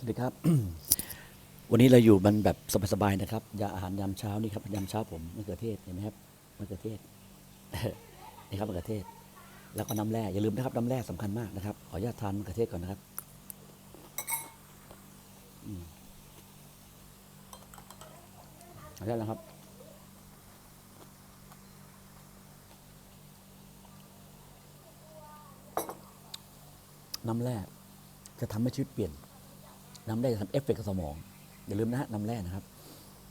สวัสดีครับ วันนี้เราอยู่มันแบบสบายๆนะครับยาอาหารยามเช้านี่ครับยามเช้าผมมะเขือเทศเห็นไหมครับมะเขือเทศนี่ครับมะเขือเทศ แล้วก็น้ำแร่อย่าลืมนะครับน้ำแร่สำคัญมากนะครับขออนุญาตทานมะเขือเทศก่อนนะครับอืมขออนุญาตนะครับน้ำแร่จะทำให้ชีวิตเปลี่ยน น้ำแร่จะทำเอฟเฟกต์กับสมอง อย่าลืมนะฮะน้ำแร่นะครับ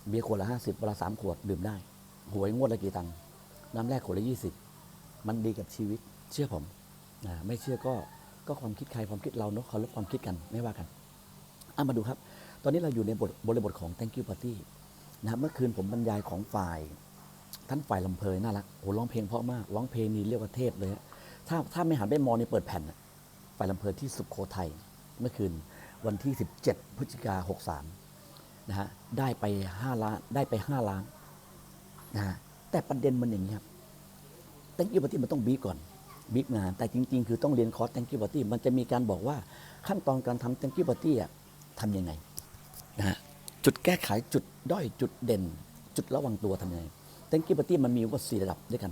เบียร์ขวดละห้าสิบเวลาสามขวดดื่มได้ หวยงวดละกี่ตังค์น้ำแร่ขวดละยี่สิบมันดีกับชีวิตเชื่อผมอ่าไม่เชื่อก็ก็ความคิดใครความคิดเราเนาะเคารพความคิดกันไม่ว่ากันอะมาดูครับ ตอนนี้เราอยู่ในบทบริบทของ thank you party นะครับเมื่อคืนผมบรรยายของฝ่าย ท่านฝ่ายลำเพยน่ารักโอ้ร้องเพลงเพราะมากร้องเพลงนี้เรียกว่าเทพเลยถ้าถ้าไม่หันไปมองในเปิดแผ่นฝ่ายลำเพลินที่สุขโขทัยเมื่อคืน วันที่ 17 พฤศจิกา63นะฮะได้ไป5ล้านได้ไป 5 ล้านนะฮะแต่ประเด็นมันอย่างนี้ครับ thank you party มันต้องบีก่อนบีบงานแต่จริง ๆ คือต้องเรียนคอร์ส thank you party มันจะมีการบอกว่าขั้นตอนการทำ thank you party อะทำยังไงนะฮะจุดแก้ไขจุดด้อยจุดเด่น จุดระวังตัวทำยังไง thank you party มันมีว่าสี่ระดับด้วยกัน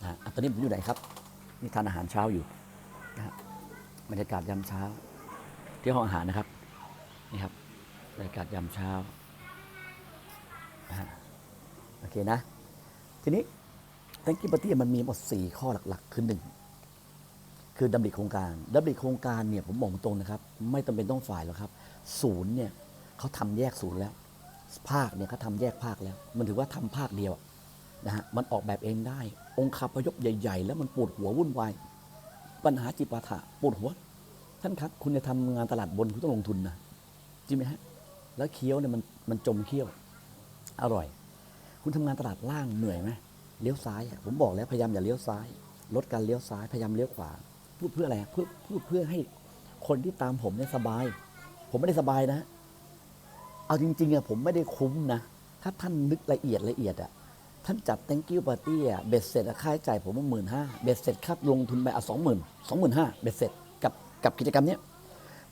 นะฮะตอนนี้ผมอยู่ไหนครับนี่ทานอาหารเช้าอยู่นะฮะบรรยากาศยามเช้า ที่ห้องอาหารนะครับนี่ครับบรรยากาศยามเช้าโอเคนะ ทีนี้ thank you party มันมีหมด 4 ข้อหลักๆ คือหนึ่งคือดำริโครงการดำริโครงการเนี่ยผมบอกตรงนะครับ ไม่จำเป็นต้องฝ่ายหรอกครับ ศูนย์เนี่ยเขาทำแยกศูนย์แล้ว ภาคเนี่ยเขาทำแยกภาคแล้ว มันถือว่าทำภาคเดียวนะฮะมันออกแบบเองได้ องค์คาพยพใหญ่ ๆ แล้วมันปวดหัววุ่นวายปัญหาจิปาถะปวดหัว ท่านครับคุณจะทำงานตลาดบนคุณต้องลงทุนนะจริงไหมฮะแล้วเคี้ยวเนี่ยมันมันจมเคี้ยว อร่อย คุณทำงานตลาดล่างเหนื่อยไหมเลี้ยวซ้ายผมบอกแล้วพยายามอย่าเลี้ยวซ้าย ลดการเลี้ยวซ้ายพยายามเลี้ยวขวาพูดเพื่ออะไรเพื่อพูดเพื่อให้คนที่ตามผมเนี่ยสบาย ผมไม่ได้สบายนะ เอาจริงๆอะผมไม่ได้คุ้มนะถ้าท่านนึกละเอียดละเอียดอะท่านจัด thank you party อะเบ็ดเสร็จค่าใช้จ่ายผมว่าหมื่นห้าเบ็ดเสร็จครับลงทุนไปอะสองหมื่นสองหมื่นห้าเบ็ดเสร็จ กับกิจกรรมเนี้ย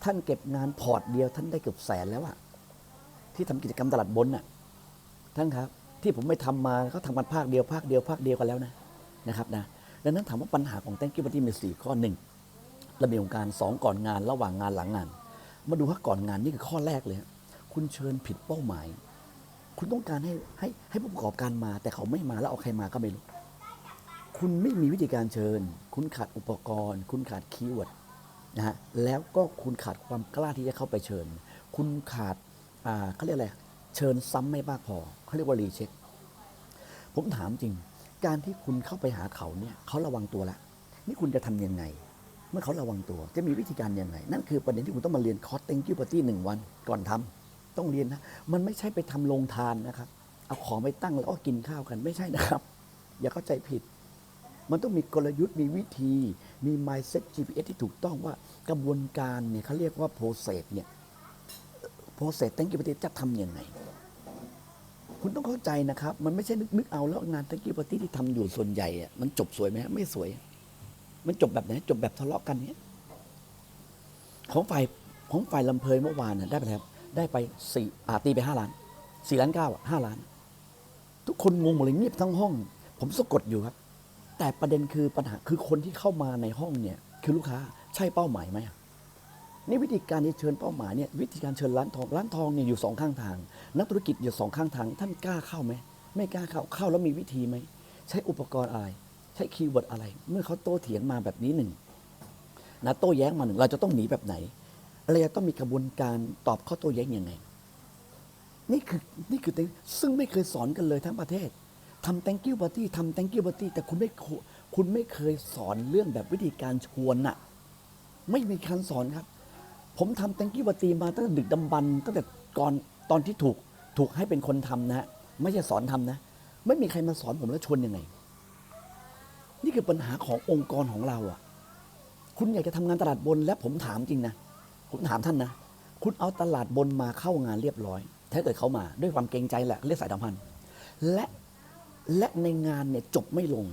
ท่านเก็บงานพอร์ตเดียว ท่านได้เกือบแสนแล้วอะที่ทำกิจกรรมตลาดบนอะท่านครับ ที่ผมไม่ทำมาเขาทำกันภาคเดียวภาคเดียวภาคเดียวกันแล้วนะนะครับนะดังนั้นถามว่าปัญหาของ thank you party มีสี่ข้อหนึ่งระเบียบของการสองก่อนงานระหว่างงานหลังงาน มาดูว่าก่อนงานนี่คือข้อแรกเลย คุณเชิญผิดเป้าหมาย คุณต้องการให้ให้ให้ผู้ประกอบการมา แต่เขาไม่มาแล้วเอาใครมาก็ไม่รู้ คุณไม่มีวิธีการเชิญ คุณขาดอุปกรณ์ คุณขาดคีย์เวิร์ด นะฮะแล้วก็คุณขาดความกล้าที่จะเข้าไปเชิญ คุณขาดอ่าเขาเรียกอะไรเชิญซ้ำไม่มากพอเขาเรียกว่ารีเช็ค ผมถามจริง การที่คุณเข้าไปหาเขาเนี่ยเขาระวังตัวแล้วนี่คุณจะทำยังไง เมื่อเขาระวังตัวจะมีวิธีการยังไง นั่นคือประเด็นที่คุณต้องมาเรียนคอร์ส thank you party หนึ่งวันก่อนทำต้องเรียนนะมันไม่ใช่ไปทำโรงทานนะครับ เอาของไปตั้งแล้วก็กินข้าวกันไม่ใช่นะครับ อย่าเข้าใจผิด มันต้องมีกลยุทธ์มีวิธี มี mindset GPS ที่ถูกต้องว่ากระบวนการเนี่ยเขาเรียกว่า process เนี่ย process thank you party จะทำยังไง คุณต้องเข้าใจนะครับ มันไม่ใช่นึกนึกเอาแล้วงาน thank you party ที่ทำอยู่ส่วนใหญ่อะมันจบสวยไหมไม่สวย มันจบแบบไหนจบแบบทะเลาะกันเนี้ยของฝ่ายของฝ่ายลำเพยเมื่อวานน่ะได้ไปแล้วได้ไปสี่อาตีไปห้าล้านสี่ล้านเก้าห้าล้าน ทุกคนงงหมดเลยเงียบทั้งห้อง ผมสะกดอยู่ครับ แต่ประเด็นคือปัญหาคือคนที่เข้ามาในห้องเนี่ยคือลูกค้าใช่เป้าหมายไหมนี่วิธีการที่เชิญเป้าหมายเนี่ยวิธีการเชิญร้านทองร้านทองเนี่ยอยู่สองข้างทาง นักธุรกิจอยู่สองข้างทาง ท่านกล้าเข้าไหมไม่กล้าเข้าเข้าแล้วมีวิธีไหมใช้อุปกรณ์อะไร ใช้คีย์เวิร์ดอะไร เมื่อเขาโต้เถียงมาแบบนี้หนึ่งนะโต้แย้งมาหนึ่งเราจะต้องหนีแบบไหนเราจะต้องมีกระบวนการตอบข้อโต้แย้งยังไงนี่คือนี่คือซึ่งไม่เคยสอนกันเลยทั้งประเทศ ทำ thank you party ทำ thank you party แต่คุณไม่คุณไม่เคยสอนเรื่องแบบวิธีการชวนน่ะ ไม่มีการสอนครับ ผมทำ thank you party มาตั้งแต่ดึกดำบรรตั้งแต่ก่อนตอนที่ถูกถูกให้เป็นคนทำนะฮะไม่ใช่สอนทำนะ ไม่มีใครมาสอนผมแล้วชวนยังไง นี่คือปัญหาขององค์กรของเราอะ คุณอยากจะทำงานตลาดบนและผมถามจริงนะ ผมถามท่านนะ คุณเอาตลาดบนมาเข้างานเรียบร้อย ถ้าเกิดเขามาด้วยความเกรงใจแหละเรียกสายสัมพันธ์และ และในงานเนี่ยจบไม่ลง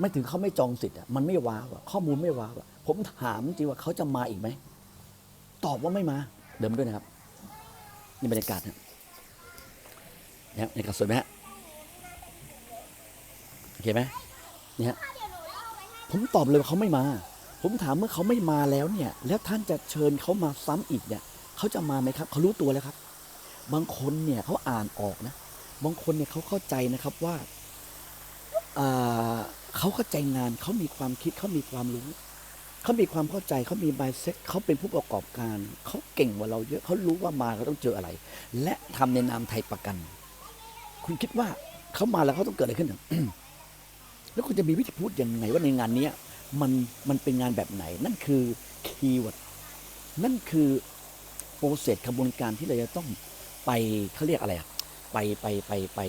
ไม่ถึงเขาไม่จองสิทธิ์อะมันไม่ว้าวข้อมูลไม่ว้าวผมถามจริงว่าเขาจะมาอีกไหม ตอบว่าไม่มา เดิมด้วยนะครับนี่บรรยากาศนะนี่บรรยากาศสวยไหมฮะโอเคไหมเนี่ฮะผมตอบเลยว่าเขาไม่มา ผมถามเมื่อเขาไม่มาแล้วเนี่ย แล้วท่านจะเชิญเขามาซ้ำอีกเนี่ยเขาจะมาไหมครับเขารู้ตัวแล้วครับ บางคนเนี่ยเขาอ่านออกนะ บางคนเนี่ยเขาเข้าใจนะครับว่าเขาเข้าใจงานเขามีความคิดเขามีความรู้เขามีความเข้าใจเขามีบายเซ็ตเขาเป็นผู้ประกอบการเขาเก่งกว่าเราเยอะเขารู้ว่ามาเขาต้องเจออะไร และทำในนามไทยประกัน คุณคิดว่าเขามาแล้วเขาต้องเกิดอะไรขึ้นแล้วคุณจะมีวิธีพูดยังไงว่าในงานเนี้ยมันมันเป็นงานแบบไหน นั่นคือคีย์เวิร์ดนั่นคือโปรเซสกระบวนการที่เราจะต้องไปเขาเรียกอะไรอะ ไปไปไปไป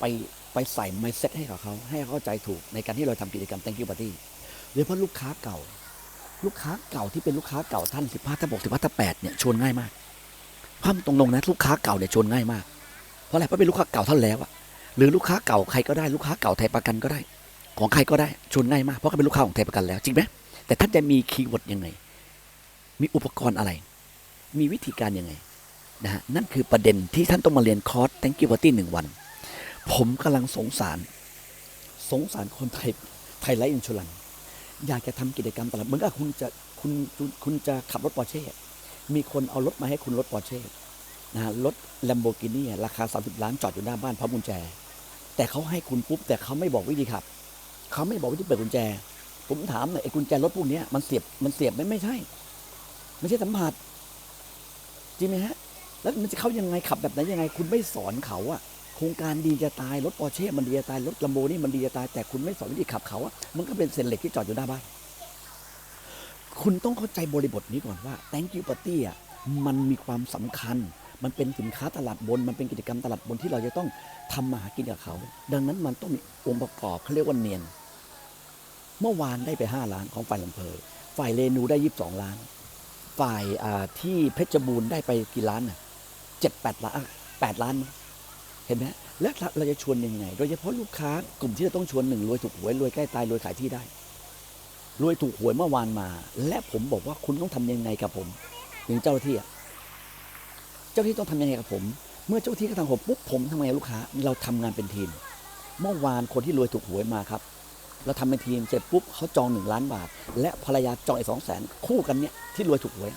ไปไปใส่ mindset ให้กับเขา ให้เข้าใจถูกในการที่เราทำกิจกรรม thank you party โดยเฉพาะลูกค้าเก่า ลูกค้าเก่าที่เป็นลูกค้าเก่าท่านสิบห้าท่านบอกสิบห้าท่านแปดเนี่ยชวนง่ายมากภาพตรงๆนะลูกค้าเก่าเนี่ยชวนง่ายมาก เพราะอะไรเพราะเป็นลูกค้าเก่าท่านแล้วอะหรือลูกค้าเก่าใครก็ได้ลูกค้าเก่าไทยประกันก็ได้ ของใครก็ได้ชวนง่ายมาก เพราะเขาเป็นลูกค้าของไทยประกันแล้วจริงไหมแต่ท่านจะมีคีย์เวิร์ดยังไง มีอุปกรณ์อะไร มีวิธีการยังไง นะฮะนั่นคือประเด็นที่ท่านต้องมาเรียนคอร์ส thank you party หนึ่งวัน ผมกำลังสงสาร สงสารคนไทยไทยไลฟ์อินชูรันอยากจะทำกิจกรรมตลาดเหมือนกับคุณจะคุณคุณคุณจะขับรถปอร์เช่ มีคนเอารถมาให้คุณรถปอร์เช่นะฮะรถแลมโบกินี่ราคา 30 ล้านจอดอยู่หน้าบ้านพร้อมกุญแจ แต่เขาให้คุณปุ๊บ แต่เขาไม่บอกวิธีขับ เขาไม่บอกวิธีเปิดกุญแจ ผมถามหน่อยไอ้กุญแจรถพวกนี้มันเสียบมันเสียบไม่ไม่ใช่ ไม่ใช่สัมผัสจริงไหมฮะ แล้วมันจะเข้ายังไงขับแบบไหนยังไง คุณไม่สอนเขาอะโครงการดีจะตายรถปอร์เช่มันดีจะตายรถลัมโบนี่มันดีจะตายแต่คุณไม่สอนวิธีขับเขาอะมันก็เป็นเศษเหล็กที่จอดอยู่หน้าบ้านคุณต้องเข้าใจบริบทนี้ก่อนว่า thank you party อะมันมีความสำคัญ มันเป็นสินค้าตลาดบน มันเป็นกิจกรรมตลาดบนที่เราจะต้องทำมาหากินกับเขา ดังนั้นมันต้องมีองค์ประกอบเขาเรียกว่าเนียน เมื่อวานได้ไป 5 ล้านของฝ่ายลำเพอฝ่ายเรนูได้ 22 ล้าน ฝ่ายที่เพชรบูรณ์ได้ไปกี่ล้านน่ะ เจ็ดแปดล้านแปดล้านมาเห็นไหมและเราจะชวนยังไง โดยเฉพาะลูกค้ากลุ่มที่เราต้องชวนหนึ่งรวยถูกหวยรวยใกล้ตายรวยขายที่ได้รวยถูกหวยเมื่อวานมา และผมบอกว่าคุณต้องทำยังไงกับผมอย่างเจ้าที่เจ้าที่ต้องทำยังไงกับผม เมื่อเจ้าที่เขาทำผมปุ๊บผมทำไงลูกค้า เราทำงานเป็นทีม เมื่อวานคนที่รวยถูกหวยมาครับ เราทำเป็นทีมเสร็จปุ๊บเขาจองหนึ่งล้านบาท และภรรยาจองอีกสองแสนคู่กันเนี่ยที่รวยถูกหวย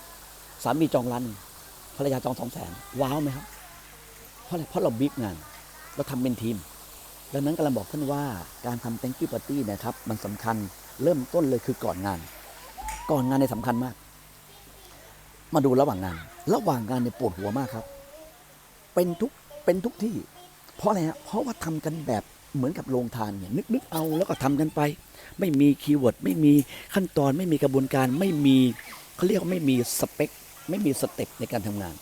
สามีจองล้านนึง ภรรยาจองสองแสนว้าวไหมครับ เพราะอะไรเพราะเราบิ๊กงาน เราทำเป็นทีม ดังนั้นกำลังบอกท่านว่าการทำ thank you party นะครับ มันสำคัญเริ่มต้นเลยคือก่อนงาน ก่อนงานเนี่ยสำคัญมาก มาดูระหว่างงาน ระหว่างงานเนี่ยปวดหัวมากครับ เป็นทุกเป็นทุกที่ เพราะอะไรฮะเพราะว่าทำกันแบบเหมือนกับโรงทานเนี่ยนึกนึกเอาแล้วก็ทำกันไป ไม่มีคีย์เวิร์ดไม่มีขั้นตอนไม่มีกระบวนการไม่มีเขาเรียกว่าไม่มีสเปค ไม่มีสเต็ปในการทำงาน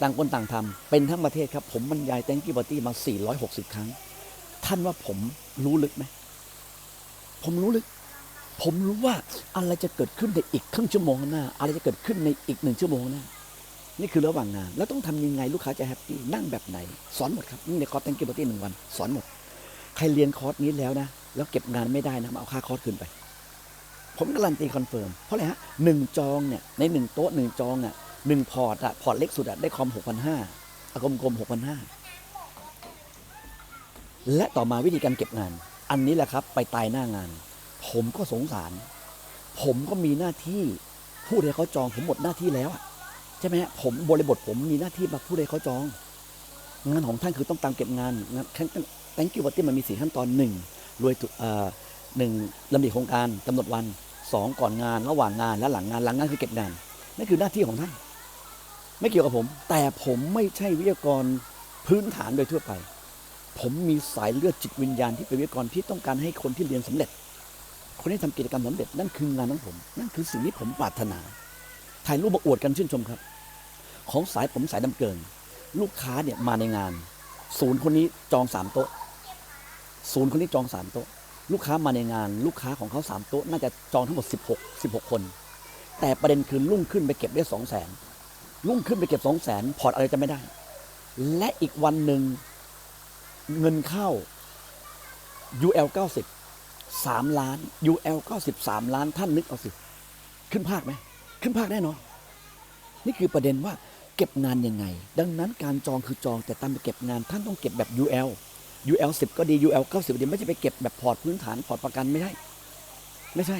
ต่างคนต่างทำเป็นทั้งประเทศครับ ผมบรรยาย thank you party มา 460 ครั้ง ท่านว่าผมรู้ลึกไหม ผมรู้ลึก ผมรู้ว่าอะไรจะเกิดขึ้นในอีกครึ่งชั่วโมงหน้า อะไรจะเกิดขึ้นในอีกหนึ่งชั่วโมงหน้า นี่คือระหว่างงาน แล้วต้องทำยังไงลูกค้าจะแฮปปี้นั่งแบบไหน สอนหมดครับนี่ในคอร์ส thank you party หนึ่งวัน สอนหมด ใครเรียนคอร์สนี้แล้วนะ แล้วเก็บงานไม่ได้นะมาเอาค่าคอร์สคืนไป ผมการันตีคอนเฟิร์มเพราะอะไรฮะหนึ่งจองเนี่ยในหนึ่งโต๊ะหนึ่งจองอะหนึ่งพอร์ตอะพอร์ตเล็กสุดอะได้คอมหกพันห้ากลมๆหกพันห้าและต่อมาวิธีการเก็บงาน อันนี้แหละครับ ไปตายหน้างาน ผมก็สงสาร ผมก็มีหน้าที่พูดให้เขาจองผมหมดหน้าที่แล้วอะใช่ไหมฮะผมบริบทผมมีหน้าที่มาพูดให้เขาจอง งานของท่านคือต้องตามเก็บงานงานแตงกิววัตที่มันมีสี่ขั้นตอนหนึ่งรวยเอ่อหนึ่งลำดับโครงการกำหนดวัน สองก่อนงานระหว่างงานและหลังงานหลังงานคือเก็บงานนั่นคือหน้าที่ของท่าน ไม่เกี่ยวกับผม แต่ผมไม่ใช่วิทยากรพื้นฐานโดยทั่วไป ผมมีสายเลือดจิตวิญญาณที่เป็นวิทยากรที่ต้องการให้คนที่เรียนสำเร็จ คนที่ทำกิจกรรมสำเร็จนั่นคืองานของผม นั่นคือสิ่งที่ผมปรารถนา ถ่ายรูปมาอวดกันชื่นชมครับ ของสายผมสายดำเกิน ลูกค้าเนี่ยมาในงาน ศูนย์คนนี้จองสามโต๊ะ ศูนย์คนนี้จองสามโต๊ะ ลูกค้ามาในงาน ลูกค้าของเขาสามโต๊ะน่าจะจองทั้งหมดสิบหกสิบหกคน แต่ประเด็นคือรุ่งขึ้นไปเก็บได้สองแสนรุ่งขึ้นไปเก็บสองแสนพอร์ตอะไรจะไม่ได้ และอีกวันหนึ่งเงินเข้า UL 90 3 ล้าน UL 90 3 ล้านท่านนึกเอาสิ ขึ้นภาคไหม ขึ้นภาคแน่นอน นี่คือประเด็นว่าเก็บงานยังไง ดังนั้นการจองคือจองแต่ตามไปเก็บงานท่านต้องเก็บแบบ UL UL 10ก็ดี UL 90ก็ดีไม่ใช่ไปเก็บแบบพอร์ตพื้นฐานพอร์ตประกันไม่ใช่ไม่ใช่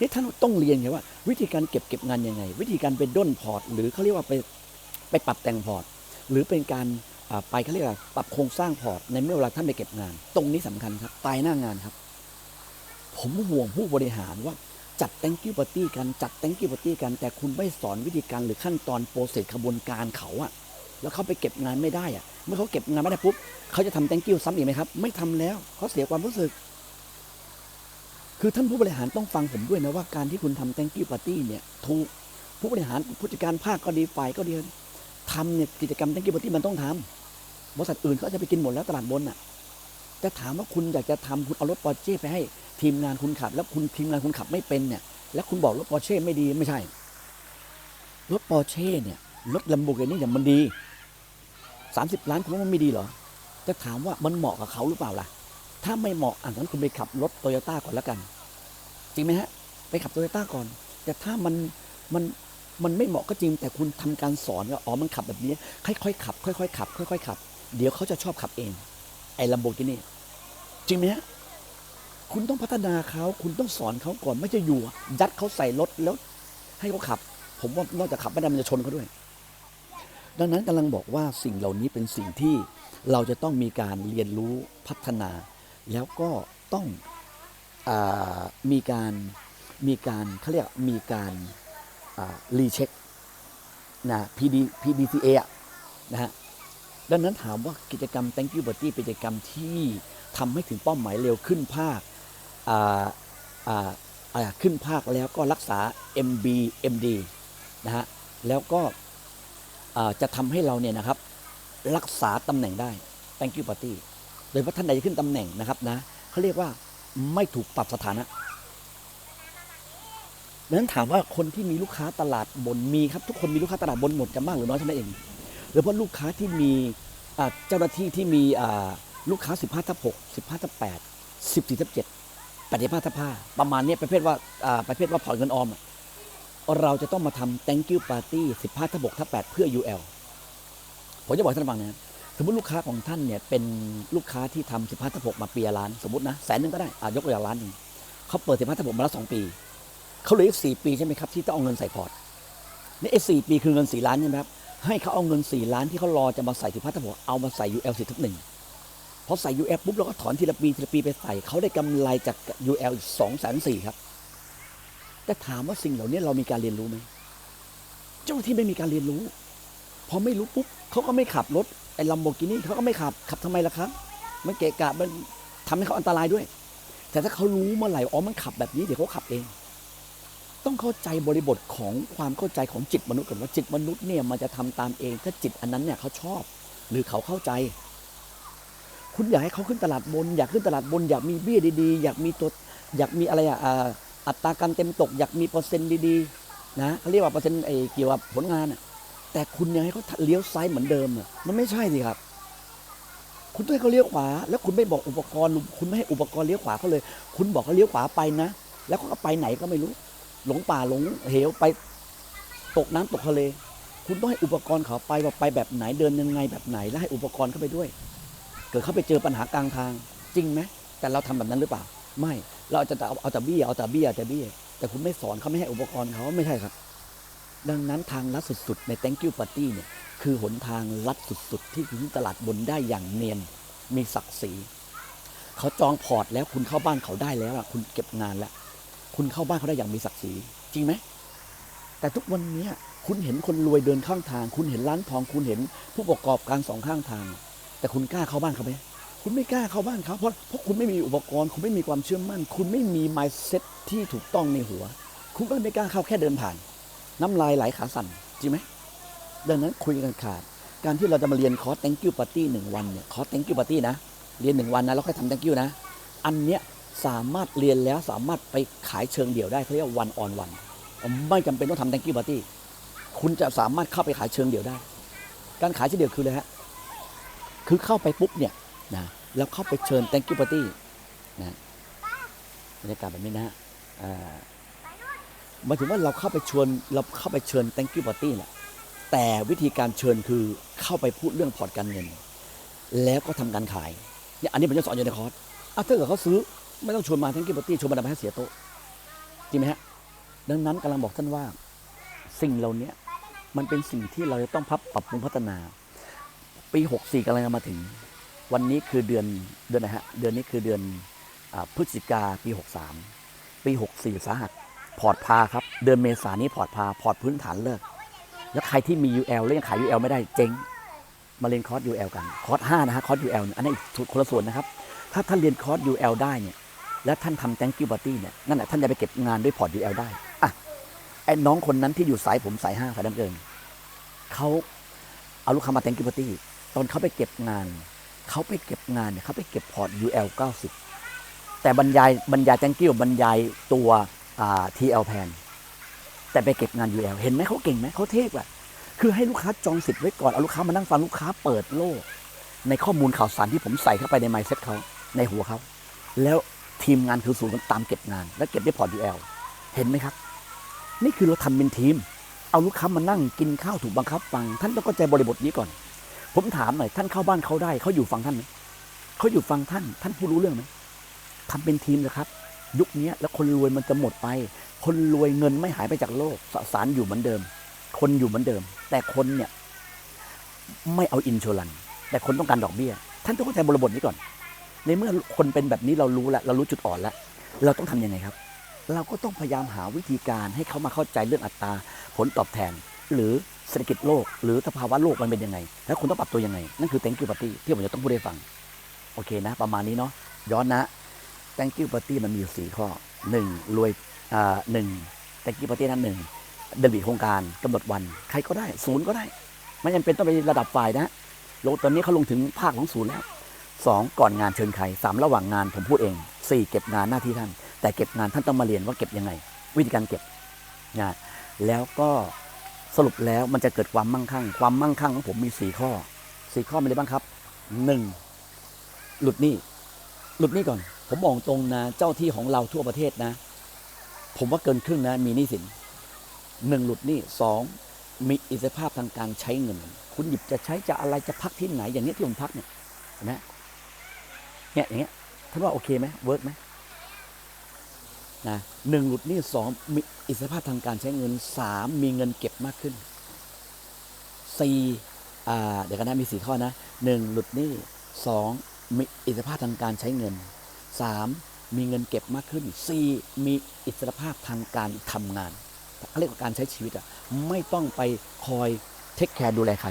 นี่ท่านต้องเรียนไงว่า วิธีการเก็บเก็บงานยังไง วิธีการไปด้นพอร์ต หรือเขาเรียกว่าไปไปปรับแต่งพอร์ต หรือเป็นการไปเขาเรียกว่าปรับโครงสร้างพอร์ตในเมื่อเวลาท่านไปเก็บงาน ตรงนี้สำคัญครับปลายหน้างานครับ ผมห่วงผู้บริหารว่าจัด thank you party กันจัด thank you party กัน แต่คุณไม่สอนวิธีการหรือขั้นตอนโปรเซสกระบวนการเขาอะแล้วเขาไปเก็บงานไม่ได้อะ เมื่อเขาเก็บงานไม่ได้ปุ๊บเขาจะทำ thank you ซ้ำอีกไหมครับ ไม่ทำแล้วเขาเสียความรู้สึก คือท่านผู้บริหารต้องฟังผมด้วยนะว่าการที่คุณทำ thank you party เนี่ยถูกผู้บริหารผู้จัดการภาคก็ดีฝ่ายก็ดีทำเนี่ยกิจกรรม thank you party มันต้องทำบริษัทอื่นเขาจะไปกินหมดแล้วตลาดบนอะแต่ถามว่าคุณอยากจะทำคุณเอารถปอร์เช่ไปให้ทีมงานคุณขับ แล้วคุณทีมงานคุณขับไม่เป็นเนี่ย แล้วคุณบอกรถปอร์เช่ไม่ดีไม่ใช่รถปอร์เช่เนี่ยรถลัมโบกินี่เนี่ยมันดี สามสิบล้านคุณว่ามันไม่ดีเหรอ จะถามว่ามันเหมาะกับเขาหรือเปล่าล่ะ ถ้าไม่เหมาะอะงั้นคุณไปขับรถโตโยต้าก่อนแล้วกัน จริงไหมฮะ ไปขับโตโยต้าก่อน แต่ถ้ามันมันมันไม่เหมาะก็จริง แต่คุณทำการสอนว่าอ๋อมันขับแบบนี้ ค่อยๆขับ ค่อยๆขับ ค่อยๆขับ เดี๋ยวเขาจะชอบขับเอง ไอ้ลัมโบกินี่จริงไหมฮะคุณต้องพัฒนาเขา คุณต้องสอนเขาก่อน ไม่จะอยู่ ยัดเขาใส่รถแล้ว ให้เขาขับ ผมว่านอกจากขับไม่ได้มันจะชนเขาด้วย ดังนั้นกำลังบอกว่าสิ่งเหล่านี้เป็นสิ่งที่เราจะต้องมีการเรียนรู้พัฒนา แล้วก็ต้องอมีการมีการเขาเรียกมีการรีเช็คนะ PD PDCA อนะฮะดังนั้นถามว่ากิจกรรม Thank you Birthday เป็นกิจกรรมที่ทำให้ถึงเป้าหมายเร็วขึ้นภาคขึ้นภาคแล้วก็รักษา MB MD นะฮะแล้วก็ จะทำให้เราเนี่ยนะครับรักษาตำแหน่งได้ thank you party โดยว่าท่านใดจะขึ้นตำแหน่งนะครับนะเขาเรียกว่าไม่ถูกปรับสถานะดังนั้นถามว่าคนที่มีลูกค้าตลาดบนมีครับทุกคนมีลูกค้าตลาดบนหมดจะมากหรือน้อยเท่านั้นเองหรือเพราลูกค้าที่มีเจ้าหน้าที่ที่มีลูกค้า 15ทับ6 15ทับ8 14ทับ7 85ทับ5ประมาณนี้ประเภทว่าประเภทว่าผ่อนเงินออมอะ เราจะต้องมาทำ thank you party 15ทับ6ทับ8เพื่อ UL ผมจะบอกท่านฟังนะครับสมมติลูกค้าของท่านเนี่ยเป็นลูกค้าที่ทำสิบห้าทับหกมาปีละล้าน สมมตินะแสนหนึ่งก็ได้อะยกตัวอย่างล้านนึงเขาเปิดสิบห้าทับหกมาแล้วสองปี เขาเหลืออีกสี่ปีใช่ไหมครับ ที่ต้องเอาเงินใส่พอร์ตนี่ไอ้สี่ปีคือเงินสี่ล้านใช่ไหมครับให้เขาเอาเงินสี่ล้านที่เขารอจะมาใส่สิบห้าทับหกเอามาใส่ UL สิทับหนึ่งพอใส่ UL ปุ๊บเราก็ถอนทีละปีทีละปีไปใส่เขาได้กำไรจาก UL อีกสองแสนสี่ครับ แต่ถามว่าสิ่งเหล่านี้เรามีการเรียนรู้ไหม เจ้าที่ไม่มีการเรียนรู้ พอไม่รู้ปุ๊บเขาก็ไม่ขับรถไอ้ลัมโบกินี่เขาก็ไม่ขับ ขับทำไมล่ะครับ มันเกะกะมันทำให้เขาอันตรายด้วย แต่ถ้าเขารู้เมื่อไหร่อ๋อมันขับแบบนี้เดี๋ยวเขาขับเอง ต้องเข้าใจบริบทของความเข้าใจของจิตมนุษย์ก่อนว่าจิตมนุษย์เนี่ยมันจะทำตามเอง ถ้าจิตอันนั้นเนี่ยเขาชอบ หรือเขาเข้าใจ คุณอยากให้เขาขึ้นตลาดบน อยากขึ้นตลาดบน อยากมีเบี้ยดีๆ อยากมีตัวอยากมีอะไรอะ อัตราการเต็มตกอยากมีเปอร์เซ็นต์ดีๆนะเขาเรียกว่าเปอร์เซ็นต์ไอ้เกี่ยวกับผลงานอะแต่คุณยังให้เขาเลี้ยวซ้ายเหมือนเดิมอะมันไม่ใช่สิครับ คุณต้องให้เขาเลี้ยวขวา แล้วคุณไม่บอกอุปกรณ์ คุณไม่ให้อุปกรณ์เลี้ยวขวาเขาเลย คุณบอกเขาเลี้ยวขวาไปนะ แล้วเขาก็ไปไหนก็ไม่รู้ หลงป่าหลงเหวไปตกน้ำตกทะเล คุณต้องให้อุปกรณ์เขาไปว่าไปแบบไหนเดินยังไงแบบไหน แล้วให้อุปกรณ์เข้าไปด้วย เกิดเขาไปเจอปัญหากลางทางจริงไหมแต่เราทำแบบนั้นหรือเปล่า ไม่ เราจะเอาแต่เบี้ยเอาแต่เบี้ยเอาแต่เบี้ยแต่คุณไม่สอนเขาไม่ให้อุปกรณ์เขาไม่ใช่ครับ ดังนั้นทางลัดสุดๆ ใน thank you party เนี่ยคือหนทางลัดสุดๆ ที่คุณขึ้นตลาดบนได้อย่างเนียนมีศักดิ์ศรีเขาจองพอร์ตแล้วคุณเข้าบ้านเขาได้แล้วคุณเก็บงานแล้ว คุณเข้าบ้านเขาได้อย่างมีศักดิ์ศรีจริงไหมแต่ทุกวันนี้คุณเห็นคนรวยเดินข้างทาง คุณเห็นร้านทอง คุณเห็นผู้ประกอบการสองข้างทาง แต่คุณกล้าเข้าบ้านเขาไหม คุณไม่กล้าเข้าบ้านเขาเพราะเพราะคุณไม่มีอุปกรณ์ คุณไม่มีความเชื่อมั่น คุณไม่มี mindset ที่ถูกต้องในหัว คุณก็เลยไม่กล้าเข้าแค่เดินผ่าน น้ำลายไหลขาสั่นจริงไหมดังนั้นคุยกันขาด การที่เราจะมาเรียนคอร์ส thank you party หนึ่งวันเนี่ยคอร์ส thank you party นะเรียนหนึ่งวันนะแล้วค่อยทำ thank you นะ อันเนี้ยสามารถเรียนแล้วสามารถไปขายเชิงเดี่ยวได้เขาเรียกวันออนวันไม่จำเป็นต้องทำ thank you party คุณจะสามารถเข้าไปขายเชิงเดี่ยวได้ การขายเชิงเดี่ยวคืออะไรฮะคือเข้าไปปุ๊บเนี่ย นะแล้วเข้าไปเชิญ thank you party นะบรรยากาศแบบนี้นะฮะหมายถึงว่าเราเข้าไปชวนเราเข้าไปเชิญ thank you party แหละแต่วิธีการเชิญคือเข้าไปพูดเรื่องพอร์ตการเงิน แล้วก็ทำการขายเนี่ยอันนี้ผมจะสอนอยู่ในคอร์สอะถ้าเกิดเขาซื้อไม่ต้องชวนมาทั้งกิบตี้ชวนมาทำให้เสียโต๊ะจริงไหมฮะดังนั้นกำลังบอกท่านว่าสิ่งเหล่านี้มันเป็นสิ่งที่เราจะต้องพับปรับปรุงพัฒนา ปี 64กำลังจะมาถึง วันนี้คือเดือนเดือนนะฮะเดือนนี้คือเดือนอพฤศจิกาปี 63 ปี 64 สาหัสพอร์ตพาครับ เดือนเมษายนนี้พอร์ตพาพอร์ตพื้นฐานเลิก แล้วใครที่มี UL แล้วยังขาย UL ไม่ได้เจ๊งมาเรียนคอร์ส UL กันคอร์ส5นะฮะคอร์ส UL เนี่ยอันนี้อีกคนละส่วนนะครับ ถ้าท่านเรียนคอร์ส UL ได้เนี่ยแล้วท่านทำ thank you party เนี่ยนั่นแหละท่านจะไปเก็บงานด้วยพอร์ต UL ได้อะไอ้น้องคนนั้นที่อยู่สายผมสายห้าสายน้ำเกินเขาเอาลูกค้ามา thank you party ตอนเขาไปเก็บงาน เขาไปเก็บงานเนี่ยเขาไปเก็บพอร์ต UL 90 แต่บรรยายบรรยาย thank you บรรยายตัว TL plan แต่ไปเก็บงาน UL เห็นไหมเขาเก่งไหมเขาเทพอะคือให้ลูกค้าจองสิทธิ์ไว้ก่อน เอาลูกค้ามานั่งฟังลูกค้าเปิดโลก ในข้อมูลข่าวสารที่ผมใส่เข้าไปใน mindset เขาในหัวเขาแล้วทีมงานคือศูนย์ตามเก็บงาน และเก็บได้พอร์ต UL เห็นไหมครับ นี่คือเราทำเป็นทีม เอาลูกค้ามานั่งกินข้าวถูกบังคับฟัง ท่านต้องเข้าใจบริบทนี้ก่อน ผมถามหน่อยท่านเข้าบ้านเขาได้เขาอยู่ฟังท่านไหมเขาอยู่ฟังท่าน ท่านผู้รู้เรื่องไหมทำเป็นทีมนะครับ ยุคนี้แล้วคนรวยมันจะหมดไป คนรวยเงินไม่หายไปจากโลกสสารอยู่เหมือนเดิม คนอยู่เหมือนเดิม แต่คนเนี่ยไม่เอาอินชรันแต่คนต้องการดอกเบี้ย ท่านต้องเข้าใจบริบทนี้ก่อน ในเมื่อคนเป็นแบบนี้เรารู้แล้วเรารู้จุดอ่อนแล้วเราต้องทำยังไงครับ เราก็ต้องพยายามหาวิธีการให้เขามาเข้าใจเรื่องอัตราผลตอบแทน หรือ เศรษฐกิจโลก หรือสภาวะโลกมันเป็นยังไง แล้วคุณต้องปรับตัวยังไง นั่นคือ thank you party ที่ผมจะต้องพูดให้ฟัง โอเคนะ ประมาณนี้เนาะย้อนนะ thank you party มันมีอยู่สี่ข้อหนึ่งรวยอ่าหนึ่ง thank you party นั้นหนึ่งเดบิตโครงการกำหนดวัน ใครก็ได้ศูนย์ก็ได้ไม่จำเป็นต้องไประดับฝ่ายนะลงตอนนี้เขาลงถึงภาคของศูนย์แล้วสองก่อนงานเชิญใครสามระหว่างงานผมพูดเองสี่เก็บงานหน้าที่ท่าน แต่เก็บงานท่านต้องมาเรียนว่าเก็บยังไง วิธีการเก็บนะแล้วก็ สรุปแล้วมันจะเกิดความมั่งคั่ง ความมั่งคั่งของผมมีสี่ข้อสี่ข้อมีอะไรบ้างครับหนึ่งหลุดหนี้หลุดหนี้ก่อน ผมมองตรงนะเจ้าที่ของเราทั่วประเทศนะ ผมว่าเกินครึ่งนะมีหนี้สินหนึ่งหลุดหนี้สองมีอิสรภาพทางการใช้เงิน คุณหยิบจะใช้จะอะไรจะพักที่ไหนอย่างนี้ที่ผมพักเนี่ยเห็นไหมเนี่ยอย่างเงี้ยท่านว่าโอเคไหมเวิร์กไหม นะหนึ่งหลุดหนี้สองมีอิสรภาพทางการใช้เงินสามมีเงินเก็บมากขึ้นสี่เดี๋ยวกันนะมีสี่ข้อนะหนึ่งหลุดหนี้สองมีอิสรภาพทางการใช้เงินสามมีเงินเก็บมากขึ้นสี่มีอิสรภาพทางการทำงานเขาเรียกว่าการใช้ชีวิตอะไม่ต้องไปคอยเทคแคร์ดูแลใคร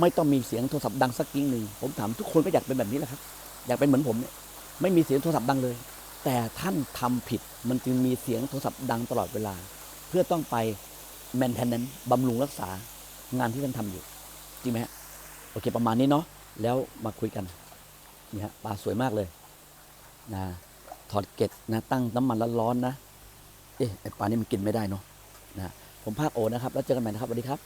ไม่ต้องมีเสียงโทรศัพท์ดังสักกิ้งหนึ่งผมถามทุกคนก็อยากเป็นแบบนี้แหละครับ อยากเป็นเหมือนผมเนี่ยไม่มีเสียงโทรศัพท์ดังเลย แต่ท่านทำผิดมันจึงมีเสียงโทรศัพท์ดังตลอดเวลา เพื่อต้องไป maintenance บำรุงรักษางานที่ท่านทำอยู่ จริงไหมฮะโอเคประมาณนี้เนาะแล้วมาคุยกันนี่ฮะปลาสวยมากเลยนะถอดเกล็ดนะตั้งน้ำมันร้อนๆนะเอ๊ะไอปลานี่มันกินไม่ได้เนาะนะผมภาคโอนะครับ แล้วเจอกันใหม่นะครับสวัสดีครับ